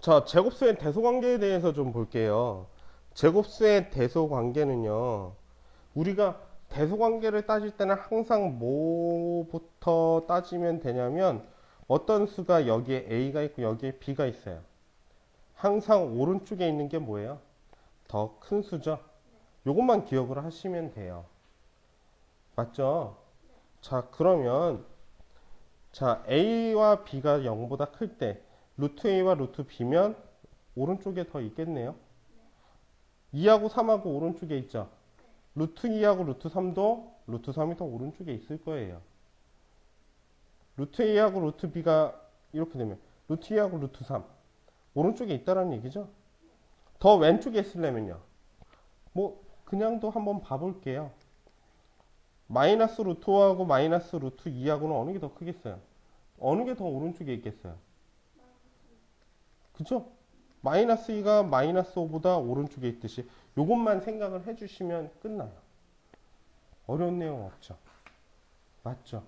자, 제곱수의 대소 관계에 대해서 좀 볼게요. 제곱수의 대소 관계는요. 우리가 대소 관계를 따질 때는 항상 뭐부터 따지면 되냐면 어떤 수가 여기에 a가 있고 여기에 b가 있어요. 항상 오른쪽에 있는 게 뭐예요? 더 큰 수죠. 요것만 기억을 하시면 돼요. 맞죠? 자, 그러면 자, a와 b가 0보다 클 때 루트 a와 루트 b면 오른쪽에 더 있겠네요. 2하고 3하고 오른쪽에 있죠. 루트 2하고 루트 3도 루트 3이 더 오른쪽에 있을 거예요. 루트 a하고 루트 b가 이렇게 되면 루트 2하고 루트 3 오른쪽에 있다라는 얘기죠. 더 왼쪽에 있으려면요. 뭐 그냥도 한번 봐볼게요. 마이너스 루트 5하고 마이너스 루트 2하고는 어느 게 더 크겠어요? 어느 게 더 오른쪽에 있겠어요? 그죠? 마이너스 2가 마이너스 5보다 오른쪽에 있듯이 요것만 생각을 해주시면 끝나요. 어려운 내용 없죠? 맞죠?